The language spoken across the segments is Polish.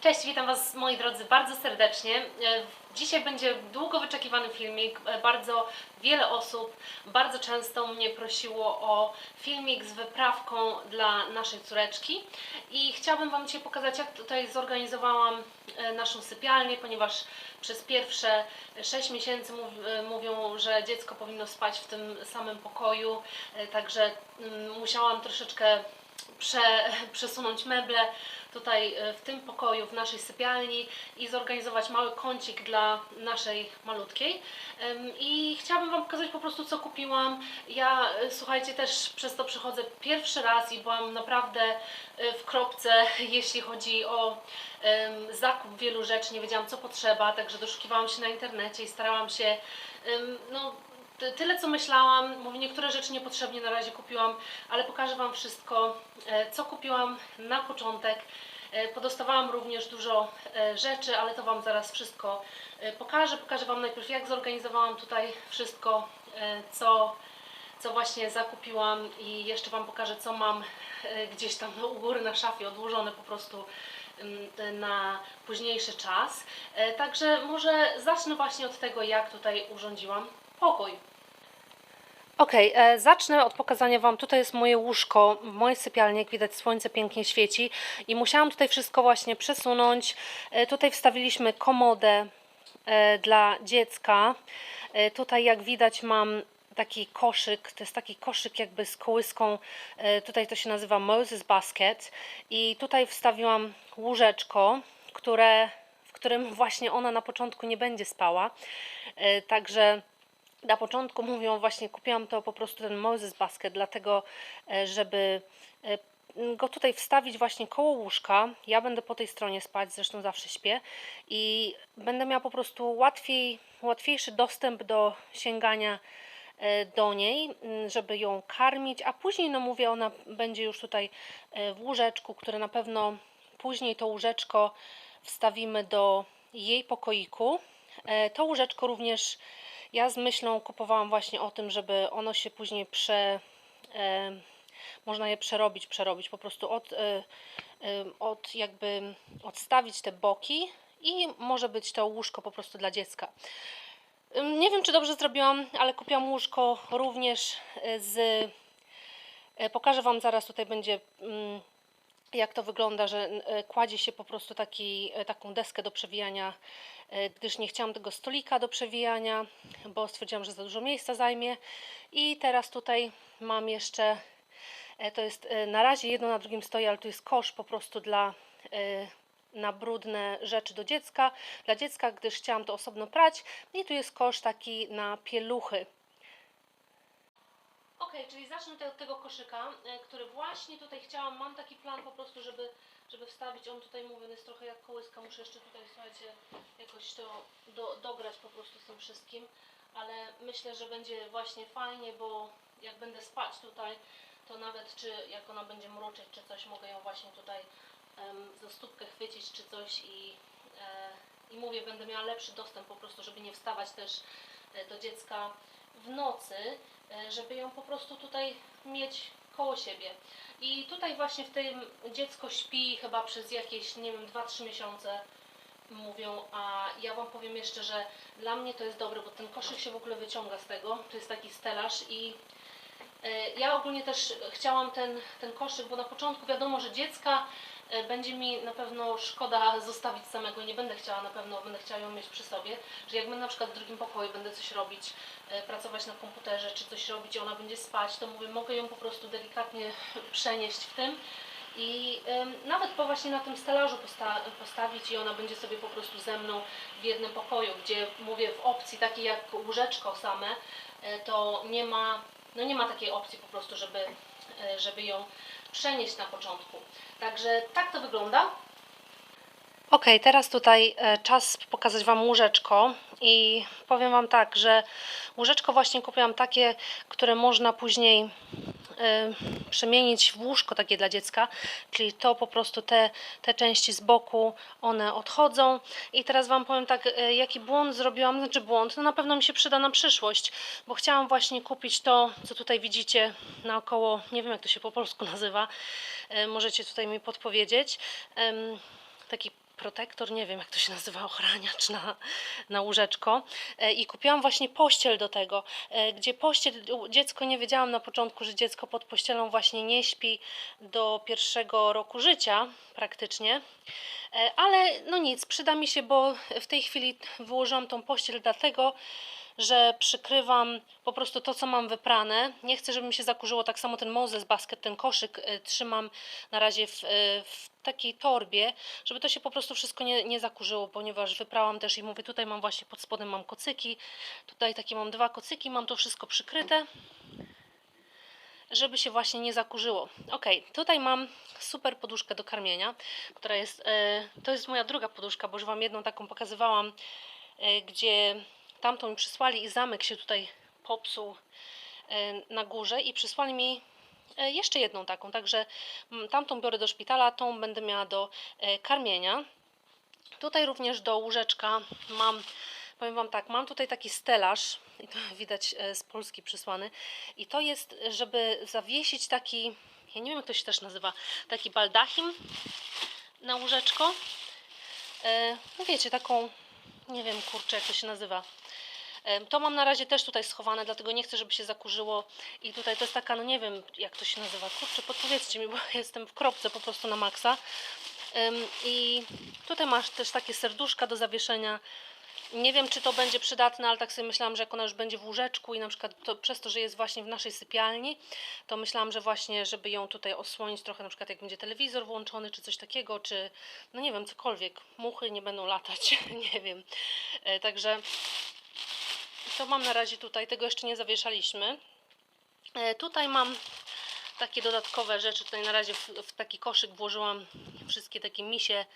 Cześć, witam Was moi drodzy bardzo serdecznie. E, Dzisiaj będzie długo wyczekiwany filmik. E, Bardzo wiele osób bardzo często mnie prosiło o filmik z wyprawką dla naszej córeczki i chciałabym Wam dzisiaj pokazać, jak tutaj zorganizowałam e, naszą sypialnię, ponieważ przez pierwsze 6 miesięcy mów, mówią, że dziecko powinno spać w tym samym pokoju, także mm, musiałam troszeczkę prze, przesunąć meble tutaj e, w tym pokoju, w naszej sypialni i zorganizować mały kącik dla naszej malutkiej. I chciałabym Wam pokazać po prostu, co kupiłam. Ja, e, słuchajcie, też przez to przychodzę pierwszy raz i byłam naprawdę e, w kropce, jeśli chodzi o zakup wielu rzeczy. Nie wiedziałam, co potrzeba, także doszukiwałam się na internecie i starałam się, no, Tyle co myślałam, mówię, niektóre rzeczy niepotrzebnie na razie kupiłam, ale pokażę Wam wszystko, e, co kupiłam na początek. E, Podostawałam również dużo e, rzeczy, ale to Wam zaraz wszystko pokażę. Pokażę Wam najpierw, jak zorganizowałam tutaj wszystko, co, co właśnie zakupiłam i jeszcze Wam pokażę, co mam gdzieś tam u góry na szafie odłożone po prostu ym, na późniejszy czas. Także może zacznę właśnie od tego, jak tutaj urządziłam pokój. Okej, e, zacznę od pokazania Wam. Tutaj jest moje łóżko w mojej sypialni. Jak widać, słońce pięknie świeci i musiałam tutaj wszystko właśnie przesunąć. E, tutaj wstawiliśmy komodę e, dla dziecka. Tutaj, jak widać, mam taki koszyk. To jest taki koszyk jakby z kołyską. Tutaj to się nazywa Moses Basket. I tutaj wstawiłam łóżeczko, które, w którym właśnie ona na początku nie będzie spała. Także na początku mówią właśnie kupiłam to po prostu ten Moses Basket, dlatego e, żeby e, go tutaj wstawić właśnie koło łóżka. Ja będę po tej stronie spać, zresztą zawsze śpię i będę miała po prostu łatwiej, łatwiejszy dostęp do sięgania e, do niej, żeby ją karmić, a później, no mówię, ona będzie już tutaj w łóżeczku, które na pewno później to łóżeczko wstawimy do jej pokoiku. To łóżeczko również ja z myślą kupowałam właśnie o tym, żeby ono się później prze. E, można je przerobić, przerobić, po prostu od, e, e, od jakby odstawić te boki i może być to łóżko po prostu dla dziecka. Nie wiem, czy dobrze zrobiłam, ale kupiłam łóżko również e, z. e, Pokażę Wam zaraz, tutaj będzie jak to wygląda, że e, kładzie się po prostu taki, e, taką deskę do przewijania, e, gdyż nie chciałam tego stolika do przewijania, bo stwierdziłam, że za dużo miejsca zajmie. I teraz tutaj mam jeszcze, to jest na razie jedno na drugim stoi, ale tu jest kosz po prostu dla na brudne rzeczy do dziecka, dla dziecka, gdyż chciałam to osobno prać. I tu jest kosz taki na pieluchy. Ok, czyli zacznę tutaj od tego koszyka, e, który właśnie tutaj chciałam, mam taki plan po prostu, żeby, żeby wstawić, on tutaj mówię, jest trochę jak kołyska, muszę jeszcze tutaj, słuchajcie, jakoś to do, dograć po prostu z tym wszystkim, ale myślę, że będzie właśnie fajnie, bo jak będę spać tutaj, to nawet czy jak ona będzie mruczeć czy coś, mogę ją właśnie tutaj em, za stópkę chwycić czy coś i, e, i mówię, będę miała lepszy dostęp po prostu, żeby nie wstawać też e, do dziecka w nocy, e, żeby ją po prostu tutaj mieć koło siebie. I tutaj właśnie w tym dziecko śpi chyba przez jakieś, nie wiem, 2-3 miesiące mówią, a ja Wam powiem jeszcze, że dla mnie to jest dobre, bo ten koszyk się w ogóle wyciąga z tego, to jest taki stelaż i e, ja ogólnie też chciałam ten, ten koszyk, bo na początku wiadomo, że dziecka będzie mi na pewno szkoda zostawić samego, nie będę chciała na pewno, będę chciała ją mieć przy sobie, że jak będę na przykład w drugim pokoju, będę coś robić, e, pracować na komputerze, czy coś robić i ona będzie spać, to mówię, mogę ją po prostu delikatnie przenieść w tym. I nawet po właśnie na tym stelażu posta- postawić i ona będzie sobie po prostu ze mną w jednym pokoju, gdzie mówię w opcji takiej jak łóżeczko same, e, to nie ma, no nie ma takiej opcji po prostu, żeby, e, żeby ją przenieść na początku. Także tak to wygląda. Ok, teraz tutaj e, czas pokazać Wam łóżeczko i powiem Wam tak, że łóżeczko właśnie kupiłam takie, które można później przemienić w łóżko takie dla dziecka, czyli to po prostu te, te części z boku, one odchodzą. I teraz Wam powiem tak, e, jaki błąd zrobiłam, znaczy błąd, no na pewno mi się przyda na przyszłość, bo chciałam właśnie kupić to, co tutaj widzicie naokoło, nie wiem jak to się po polsku nazywa, e, możecie tutaj mi podpowiedzieć, taki protektor, nie wiem jak to się nazywa, ochraniacz na, na łóżeczko E, i kupiłam właśnie pościel do tego, e, gdzie pościel, dziecko nie wiedziałam na początku, że dziecko pod pościelą właśnie nie śpi do pierwszego roku życia praktycznie, E, ale no nic, przyda mi się, bo w tej chwili wyłożyłam tą pościel dlatego, że przykrywam po prostu to, co mam wyprane. Nie chcę, żeby mi się zakurzyło tak samo ten Moses basket, ten koszyk y, trzymam na razie w, y, w takiej torbie, żeby to się po prostu wszystko nie, nie zakurzyło, ponieważ wyprałam też i mówię, tutaj mam właśnie pod spodem mam kocyki, tutaj takie mam dwa kocyki, mam to wszystko przykryte żeby się właśnie nie zakurzyło. Ok, tutaj mam super poduszkę do karmienia, która jest, e, to jest moja druga poduszka, bo już Wam jedną taką pokazywałam, e, gdzie tamtą mi przysłali i zamek się tutaj popsuł e, na górze i przysłali mi jeszcze jedną taką, także mm, tamtą biorę do szpitala, tą będę miała do e, karmienia. Tutaj również do łóżeczka mam, powiem Wam tak, mam tutaj taki stelaż, i to widać e, z Polski przysłany, i to jest, żeby zawiesić taki, ja nie wiem jak to się też nazywa, taki baldachim na łóżeczko. E, No wiecie, taką, nie wiem kurczę jak to się nazywa. To mam na razie też tutaj schowane, dlatego nie chcę, żeby się zakurzyło. I tutaj to jest taka, no nie wiem jak to się nazywa. Kurczę, podpowiedzcie mi, bo jestem w kropce po prostu na maksa. I tutaj masz też takie serduszka do zawieszenia. Nie wiem, czy to będzie przydatne, ale tak sobie myślałam, że jak ona już będzie w łóżeczku i na przykład to, przez to, że jest właśnie w naszej sypialni, to myślałam, że właśnie, żeby ją tutaj osłonić trochę, na przykład jak będzie telewizor włączony, czy coś takiego, czy no nie wiem, cokolwiek. Muchy nie będą latać, nie wiem. E, Także to mam na razie tutaj, tego jeszcze nie zawieszaliśmy. E, Tutaj mam takie dodatkowe rzeczy. Tutaj na razie w, w taki koszyk włożyłam wszystkie takie misie,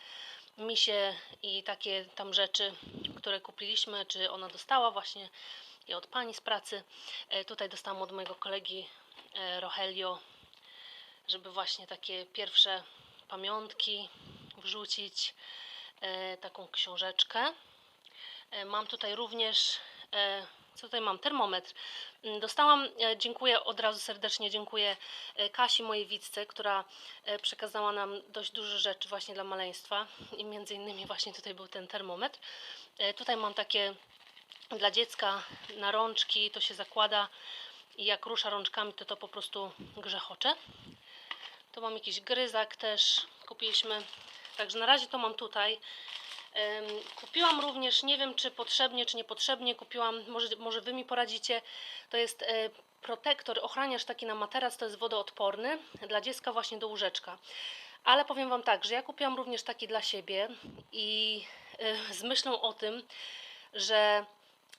misie i takie tam rzeczy, które kupiliśmy, czy ona dostała właśnie je od pani z pracy. E, Tutaj dostałam od mojego kolegi e, Rogelio, żeby właśnie takie pierwsze pamiątki wrzucić, taką książeczkę. Mam tutaj również, co tutaj mam, termometr. Mm, Dostałam, e, dziękuję od razu serdecznie, dziękuję e, Kasi, mojej widzce, która e, przekazała nam dość dużo rzeczy właśnie dla maleństwa i między innymi właśnie tutaj był ten termometr. E, Tutaj mam takie dla dziecka na rączki, to się zakłada i jak rusza rączkami, to to po prostu grzechocze. To mam jakiś gryzak też, kupiliśmy. Także na razie to mam tutaj. Kupiłam również, nie wiem czy potrzebnie, czy niepotrzebnie, kupiłam, może, może Wy mi poradzicie, to jest e, protektor, ochraniacz taki na materac, to jest wodoodporny dla dziecka właśnie do łóżeczka. Ale powiem Wam tak, że ja kupiłam również taki dla siebie i e, z myślą o tym, że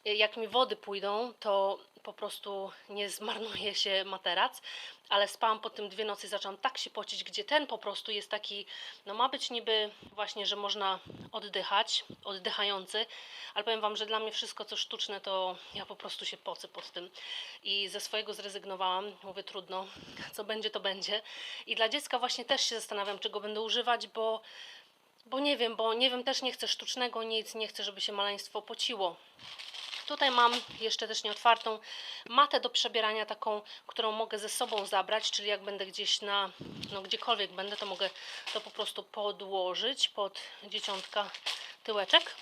jak mi wody pójdą, to po prostu nie zmarnuje się materac, ale spałam po tym dwie nocy zaczęłam tak się pocić, gdzie ten po prostu jest taki, no ma być niby właśnie, że można oddychać, oddychający, ale powiem Wam, że dla mnie wszystko co sztuczne, to ja po prostu się pocę pod tym i ze swojego zrezygnowałam, mówię trudno, co będzie to będzie i dla dziecka właśnie też się zastanawiam, czego będę używać, bo bo nie wiem, bo nie wiem, też nie chcę sztucznego nic, nie chcę, żeby się maleństwo pociło. Tutaj mam jeszcze też nieotwartą matę do przebierania, taką, którą mogę ze sobą zabrać, czyli jak będę gdzieś na, no gdziekolwiek będę, to mogę to po prostu podłożyć pod dzieciątka tyłeczek.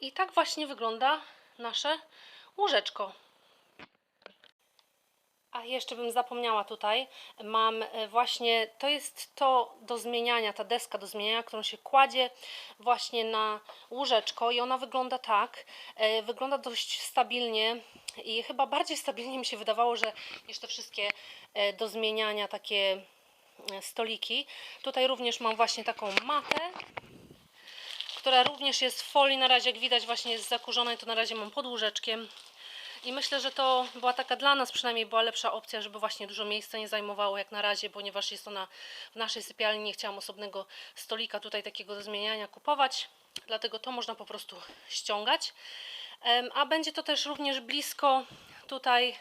I tak właśnie wygląda nasze łóżeczko. A jeszcze bym zapomniała tutaj, mam e, właśnie, to jest to do zmieniania, ta deska do zmieniania, którą się kładzie właśnie na łóżeczko i ona wygląda tak, e, wygląda dość stabilnie i chyba bardziej stabilnie mi się wydawało, że niż te wszystkie e, do zmieniania takie stoliki. Tutaj również mam właśnie taką matę, która również jest w folii, na razie jak widać właśnie jest zakurzona i to na razie mam pod łóżeczkiem. I myślę, że to była taka dla nas przynajmniej była lepsza opcja, żeby właśnie dużo miejsca nie zajmowało jak na razie, ponieważ jest ona w naszej sypialni. Nie chciałam osobnego stolika tutaj takiego do zmieniania kupować, dlatego to można po prostu ściągać. A będzie to też również blisko tutaj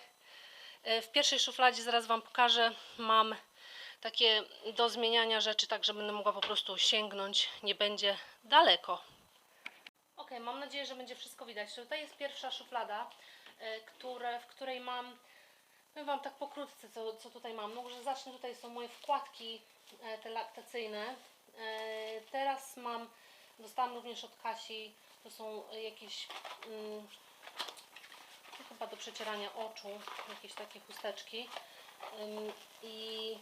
e, w pierwszej szufladzie, zaraz Wam pokażę, mam takie do zmieniania rzeczy, tak że będę mogła po prostu sięgnąć, nie będzie daleko. Ok, mam nadzieję, że będzie wszystko widać. Tutaj jest pierwsza szuflada, e, które, w której mam, powiem Wam tak pokrótce, co, co tutaj mam. No, że zacznę, tutaj są moje wkładki e, te laktacyjne. E, mam, dostałam również od Kasi, to są jakieś mm, chyba do przecierania oczu, jakieś takie chusteczki. I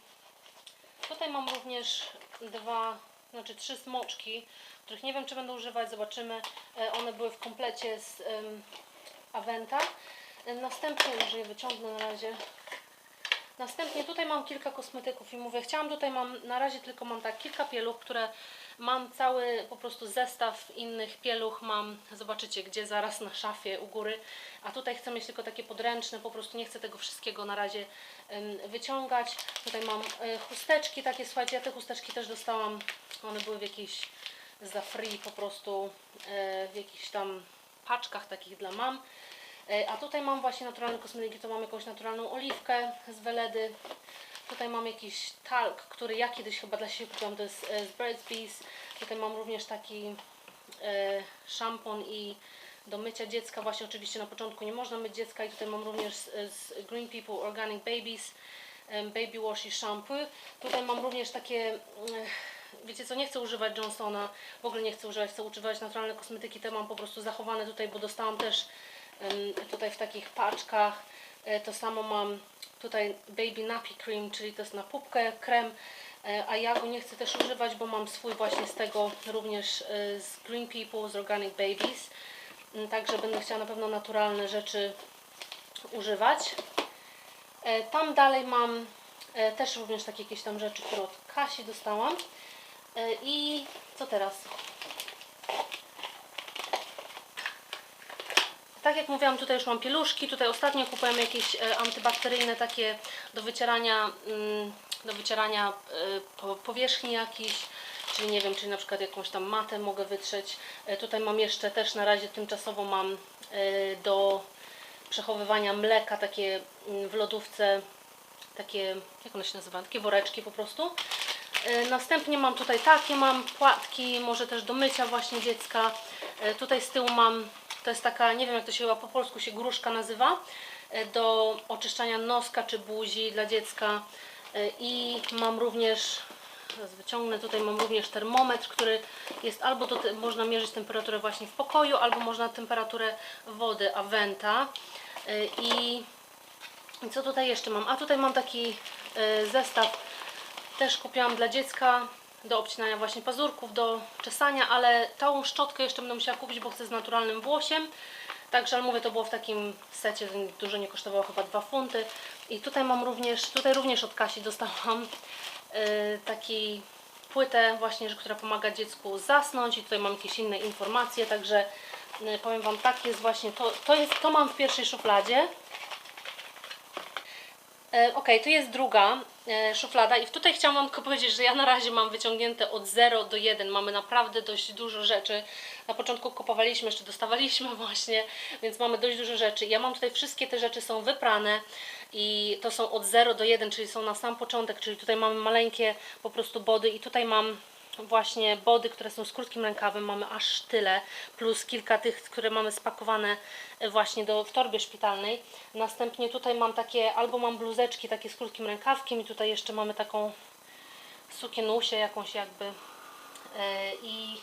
tutaj mam również dwa, znaczy trzy smoczki, których nie wiem czy będę używać, zobaczymy. E, One były w komplecie z Aventa. E, Następnie już je wyciągnę na razie. Następnie tutaj mam kilka kosmetyków i mówię, chciałam tutaj mam, na razie tylko mam tak kilka pieluch, które mam cały po prostu zestaw innych pieluch, mam, zobaczycie gdzie zaraz na szafie u góry, a tutaj chcę mieć tylko takie podręczne, po prostu nie chcę tego wszystkiego na razie wyciągać. Tutaj mam e, chusteczki takie, słuchajcie, ja te chusteczki też dostałam, one były w jakiejś za free po prostu, e, w jakichś tam paczkach takich dla mam. E, A tutaj mam właśnie naturalne kosmetyki, to mam jakąś naturalną oliwkę z Weledy. Tutaj mam jakiś talk, który ja kiedyś chyba dla siebie kupiłam, to jest e, z Birds Bees. Tutaj mam również taki e, szampon i do mycia dziecka. Właśnie oczywiście na początku nie można myć dziecka i tutaj mam również z, z Green People Organic Babies Baby Wash i Shampoo. Tutaj mam również takie, mm, wiecie co, nie chcę używać Johnsona, w ogóle nie chcę używać, chcę używać naturalne kosmetyki, te mam po prostu zachowane tutaj, bo dostałam też tutaj w takich paczkach. E, To samo mam tutaj Baby Nappy Cream, czyli to jest na pupkę krem, e, a ja go nie chcę też używać, bo mam swój właśnie z tego również e, z Green People, z Organic Babies. Mm, Także będę chciała na pewno naturalne rzeczy używać. Tam dalej mam też również takie jakieś tam rzeczy, które od Kasi dostałam. I co teraz? Tak jak mówiłam, tutaj już mam pieluszki. Tutaj ostatnio kupiłam jakieś e, antybakteryjne takie do wycierania, mm, do wycierania e, po, powierzchni jakichś. Czyli nie wiem, czy na przykład jakąś tam matę mogę wytrzeć. E, tutaj mam jeszcze też na razie tymczasowo mam do przechowywania mleka takie mm, w lodówce, takie, jak one się nazywa, takie woreczki po prostu. Następnie mam tutaj takie, mam płatki, może też do mycia właśnie dziecka. Tutaj z tyłu mam, to jest taka, nie wiem jak to się chyba po polsku się gruszka nazywa, e, do oczyszczania noska czy buzi dla dziecka. E, I mam również, teraz wyciągnę, tutaj mam również termometr, który jest albo te- można mierzyć temperaturę właśnie w pokoju, albo można temperaturę wody Aventa. E, I co tutaj jeszcze mam? A tutaj mam taki zestaw, też kupiłam dla dziecka do obcinania właśnie pazurków, do czesania, ale tą szczotkę jeszcze będę musiała kupić, bo chcę z naturalnym włosiem. Także, ale mówię, to było w takim secie, dużo nie kosztowało chyba 2 funty. I tutaj mam również, tutaj również od Kasi dostałam e, taki płytę właśnie, która pomaga dziecku zasnąć i tutaj mam jakieś inne informacje, także e, powiem Wam tak, jest właśnie to, to jest, to mam w pierwszej szufladzie. E, Ok, tu jest druga e, szuflada i tutaj chciałam Wam tylko powiedzieć, że ja na razie mam wyciągnięte od 0 do 1. Mamy naprawdę dość dużo rzeczy. Na początku kupowaliśmy, jeszcze dostawaliśmy właśnie, więc mamy dość dużo rzeczy. Ja mam tutaj wszystkie te rzeczy są wyprane i to są od 0 do 1, czyli są na sam początek, czyli tutaj mamy maleńkie po prostu body i tutaj mam właśnie body, które są z krótkim rękawem, mamy aż tyle, plus kilka tych, które mamy spakowane e, właśnie do, w torbie szpitalnej. Następnie tutaj mam takie, albo mam bluzeczki takie z krótkim rękawkiem i tutaj jeszcze mamy taką sukienusię jakąś jakby E, i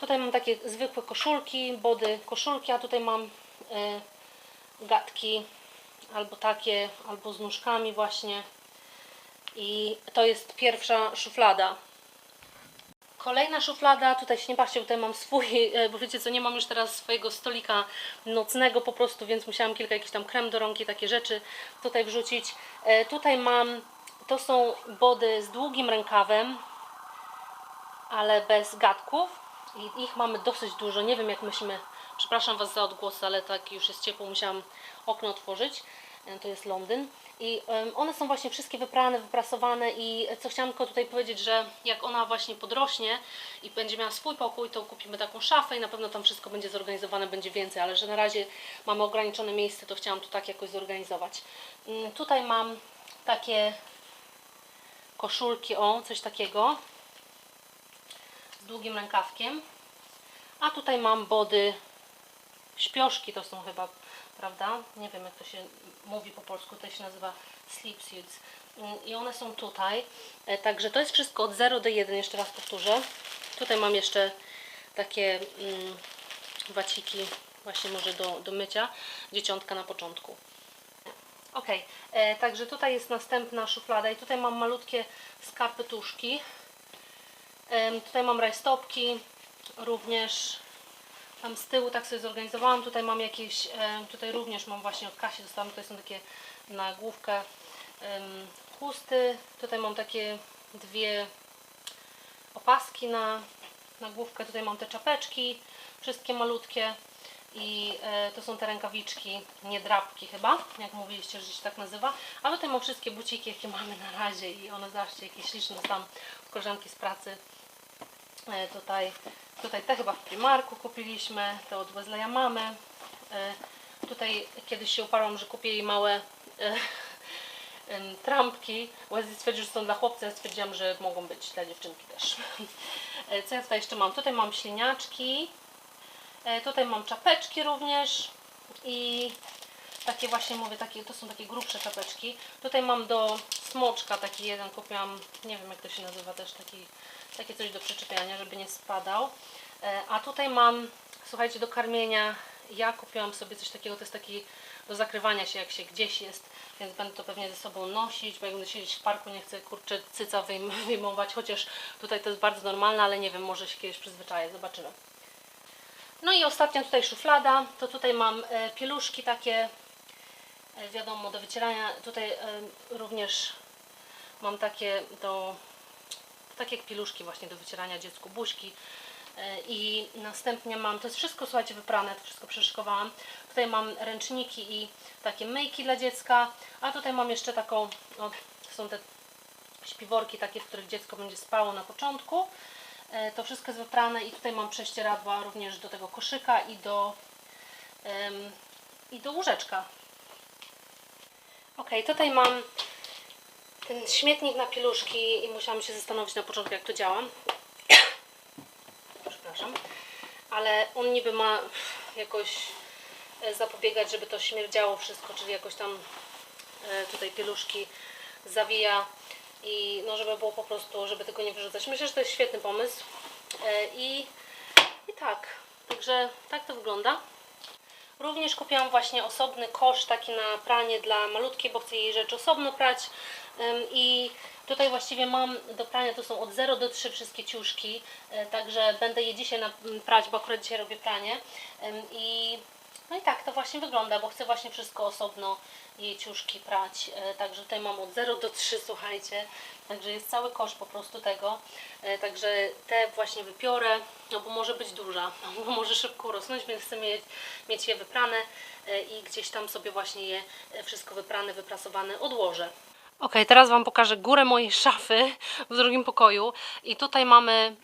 tutaj mam takie zwykłe koszulki, body koszulki, a tutaj mam e, gadki albo takie, albo z nóżkami właśnie i to jest pierwsza szuflada. Kolejna szuflada, tutaj się nie patrzcie, tutaj mam swój, e, bo wiecie co, nie mam już teraz swojego stolika nocnego po prostu, więc musiałam kilka jakichś tam krem do rąk i takie rzeczy tutaj wrzucić. E, Tutaj mam, to są body z długim rękawem, ale bez gadków. I ich mamy dosyć dużo, nie wiem jak myśmy, przepraszam Was za odgłosy, ale tak już jest ciepło, musiałam okno otworzyć, E, to jest Londyn i one są właśnie wszystkie wyprane, wyprasowane i co chciałam tylko tutaj powiedzieć, że jak ona właśnie podrośnie i będzie miała swój pokój, to kupimy taką szafę i na pewno tam wszystko będzie zorganizowane, będzie więcej, ale że na razie mamy ograniczone miejsce, to chciałam to tak jakoś zorganizować. Mm, Tutaj mam takie koszulki, o, coś takiego z długim rękawkiem. A tutaj mam body śpioszki, to są chyba, prawda? Nie wiem jak to się mówi po polsku, to się nazywa sleep suits. Mm, I one są tutaj. E, Także to jest wszystko od 0 do 1, jeszcze raz powtórzę. Tutaj mam jeszcze takie mm, waciki właśnie może do, do mycia dzieciątka na początku. Ok, e, także tutaj jest następna szuflada i tutaj mam malutkie skarpetuszki. Em, tutaj mam rajstopki, również tam z tyłu tak sobie zorganizowałam. Tutaj mam jakieś, em, tutaj również mam właśnie od Kasi dostałam, tutaj są takie na główkę chusty. Tutaj mam takie dwie opaski na, na główkę. Tutaj mam te czapeczki, wszystkie malutkie. I e, to są te rękawiczki, nie drapki chyba, jak mówiliście, że się tak nazywa. A tutaj mam wszystkie buciki, jakie mamy na razie i one zobaczcie, jakieś śliczne tam koleżanki z pracy. Tutaj, tutaj te chyba w Primarku kupiliśmy, te od Wesleya mamy. E, tutaj kiedyś się uparłam, że kupię jej małe e, trampki. Wesley stwierdził, że są dla chłopca, ja stwierdziłam, że mogą być dla dziewczynki też. E, Co ja tutaj jeszcze mam? Tutaj mam śliniaczki. Tutaj mam czapeczki również i takie właśnie mówię, takie, to są takie grubsze czapeczki. Tutaj mam do smoczka taki jeden, kupiłam, nie wiem jak to się nazywa też, taki, takie coś do przyczepiania, żeby nie spadał. E, A tutaj mam, słuchajcie, do karmienia, ja kupiłam sobie coś takiego, to jest taki do zakrywania się jak się gdzieś jest, więc będę to pewnie ze sobą nosić, bo jak będę siedzieć w parku, nie chcę kurczę cyca wyjm- wyjmować, chociaż tutaj to jest bardzo normalne, ale nie wiem, może się kiedyś przyzwyczaję, zobaczymy. No i ostatnia tutaj szuflada, to tutaj mam e, pieluszki takie, wiadomo, do wycierania. Tutaj e, również mam takie do, takie jak pieluszki właśnie do wycierania dziecku buźki. E, I następnie mam, to jest wszystko, słuchajcie, wyprane, to wszystko przeszykowałam. Tutaj mam ręczniki i takie myjki dla dziecka, a tutaj mam jeszcze taką, o, są te śpiworki takie, w których dziecko będzie spało na początku. E, To wszystko jest wyprane i tutaj mam prześcieradła również do tego koszyka i do, em, i do łóżeczka. Ok, tutaj mam ten śmietnik na pieluszki i musiałam się zastanowić na początku jak to działa. Przepraszam. Ale on niby ma jakoś e, zapobiegać, żeby to śmierdziało wszystko, czyli jakoś tam e, tutaj pieluszki zawija i no żeby było po prostu, żeby tego nie wyrzucać. Myślę, że to jest świetny pomysł E, i, i tak, także tak to wygląda. Również kupiłam właśnie osobny kosz taki na pranie dla malutkiej, bo chcę jej rzeczy osobno prać. I tutaj właściwie mam do prania, to są od 0 do 3 wszystkie ciuszki, e, także będę je dzisiaj prać, bo akurat dzisiaj robię pranie. I no i tak to właśnie wygląda, bo chcę właśnie wszystko osobno jej ciuszki prać. E, Także tutaj mam od 0 do 3, słuchajcie. Także jest cały kosz po prostu tego. E, Także te właśnie wypiorę, no bo może być duża, bo może szybko rosnąć, więc chcę mieć, mieć je wyprane e, i gdzieś tam sobie właśnie je wszystko wyprane, wyprasowane odłożę. Ok, teraz Wam pokażę górę mojej szafy w drugim pokoju i tutaj mamy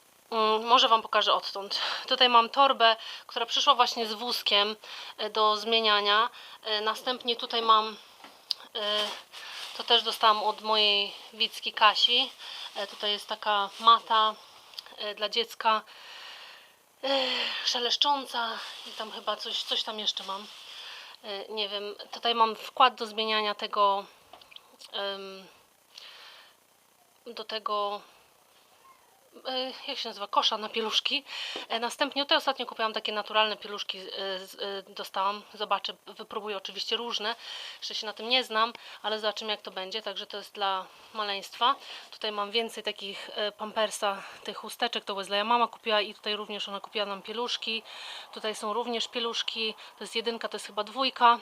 Może Wam pokażę odtąd. Tutaj mam torbę, która przyszła właśnie z wózkiem e, do zmieniania. E, Następnie tutaj mam, e, to też dostałam od mojej Wicki Kasi. Tutaj jest taka mata dla dziecka szeleszcząca i tam chyba coś, coś tam jeszcze mam. Nie wiem, tutaj mam wkład do zmieniania tego do tego jak się nazywa, kosza na pieluszki. E, Następnie tutaj ostatnio kupiłam takie naturalne pieluszki, e, e, dostałam. Zobaczę, wypróbuję oczywiście różne. Jeszcze się na tym nie znam, ale zobaczymy jak to będzie. Także to jest dla maleństwa. Tutaj mam więcej takich e, pampersa, tych chusteczek, to Wesleya mama kupiła i tutaj również ona kupiła nam pieluszki. Tutaj są również pieluszki, to jest jedynka, to jest chyba dwójka.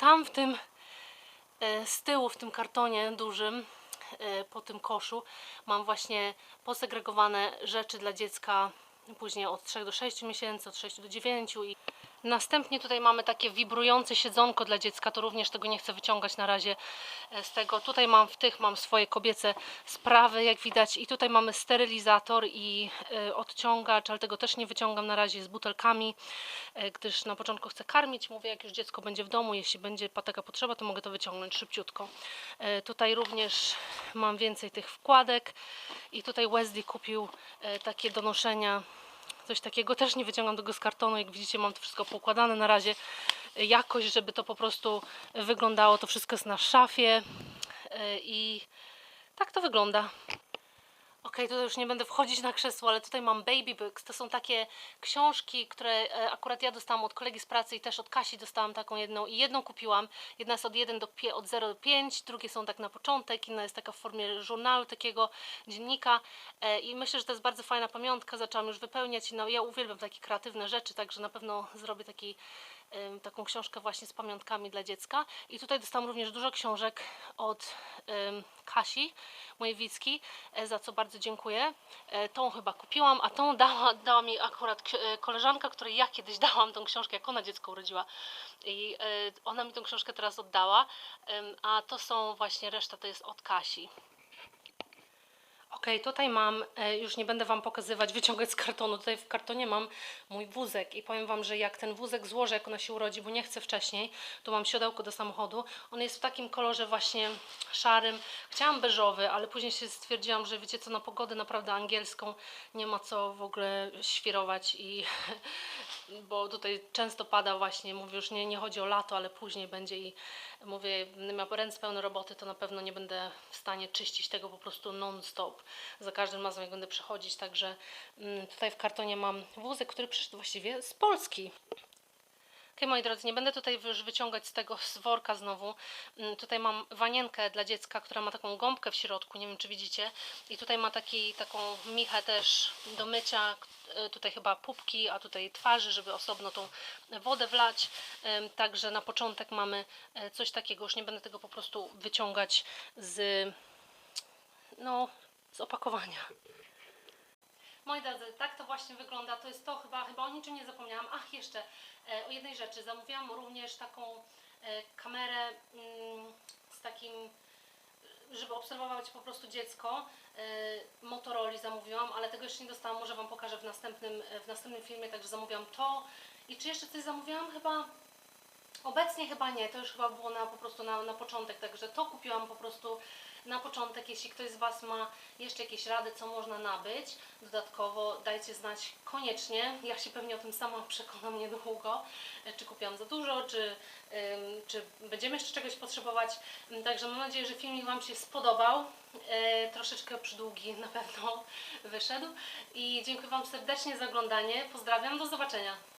Tam w tym e, z tyłu w tym kartonie dużym e, po tym koszu. Mam właśnie posegregowane rzeczy dla dziecka później od 3 do 6 miesięcy, od 6 do 9 i następnie tutaj mamy takie wibrujące siedzonko dla dziecka, to również tego nie chcę wyciągać na razie e, z tego. Tutaj mam w tych mam swoje kobiece sprawy, jak widać i tutaj mamy sterylizator i e, odciągacz, ale tego też nie wyciągam na razie z butelkami, e, gdyż na początku chcę karmić, mówię jak już dziecko będzie w domu, jeśli będzie taka potrzeba, to mogę to wyciągnąć szybciutko. Tutaj również mam więcej tych wkładek i tutaj Wesley kupił takie do noszenia coś takiego, też nie wyciągam tego z kartonu, jak widzicie mam to wszystko poukładane na razie jakoś, żeby to po prostu wyglądało, to wszystko jest na szafie e, i tak to wygląda. Okej, tutaj już nie będę wchodzić na krzesło, ale tutaj mam Baby Books. To są takie książki, które e, akurat ja dostałam od kolegi z pracy i też od Kasi dostałam taką jedną i jedną kupiłam. Jedna jest od 1 do od 0 do 5, drugie są tak na początek, inna jest taka w formie żurnalu, takiego dziennika e, i myślę, że to jest bardzo fajna pamiątka. Zaczęłam już wypełniać no, ja uwielbiam takie kreatywne rzeczy, także na pewno zrobię taki taką książkę właśnie z pamiątkami dla dziecka. I tutaj dostałam również dużo książek od Kasi, mojej Wicki, e, za co bardzo dziękuję. E, Tą chyba kupiłam, a tą dała, dała mi akurat e, koleżanka, której ja kiedyś dałam tą książkę, jak ona dziecko urodziła. I ona mi tą książkę teraz oddała, a to są właśnie reszta, to jest od Kasi. Okej, tutaj mam, e, już nie będę Wam pokazywać, wyciągać z kartonu. Tutaj w kartonie mam mój wózek i powiem Wam, że jak ten wózek złożę, jak ona się urodzi, bo nie chcę wcześniej, to mam siodełko do samochodu. On jest w takim kolorze właśnie szarym. Chciałam beżowy, ale później się stwierdziłam, że wiecie co, na pogodę naprawdę angielską nie ma co w ogóle świrować i bo tutaj często pada właśnie, mówię już nie, nie chodzi o lato, ale później będzie i mówię, będę miała ręce pełne roboty, to na pewno nie będę w stanie czyścić tego po prostu non-stop. Za każdym razem jak będę przechodzić, także mm, tutaj w kartonie mam wózek, który przyszedł właściwie z Polski. Okej, moi drodzy, nie będę tutaj już wyciągać z tego z worka znowu. Mm, Tutaj mam wanienkę dla dziecka, która ma taką gąbkę w środku, nie wiem czy widzicie. I tutaj ma taki, taką michę też do mycia, e, tutaj chyba pupki, a tutaj twarzy, żeby osobno tą wodę wlać. Także na początek mamy e, coś takiego, już nie będę tego po prostu wyciągać z, no, z opakowania. Moi drodzy, tak to właśnie wygląda. To jest to chyba, chyba o niczym nie zapomniałam. Ach, jeszcze o jednej rzeczy. Zamówiłam również taką e, kamerę mm, z takim, żeby obserwować po prostu dziecko. E, Motorola zamówiłam, ale tego jeszcze nie dostałam. Może Wam pokażę w następnym, w następnym filmie, także zamówiłam to. I czy jeszcze coś zamówiłam? Chyba Obecnie chyba nie, to już chyba było na, po prostu na, na początek, także to kupiłam po prostu na początek. Jeśli ktoś z Was ma jeszcze jakieś rady, co można nabyć dodatkowo, dajcie znać koniecznie. Ja się pewnie o tym sama przekonam niedługo, e, czy kupiłam za dużo, czy, ym, czy będziemy jeszcze czegoś potrzebować. Ym, Także mam nadzieję, że filmik Wam się spodobał. E, troszeczkę przydługi na pewno wyszedł. I dziękuję Wam serdecznie za oglądanie. Pozdrawiam, do zobaczenia.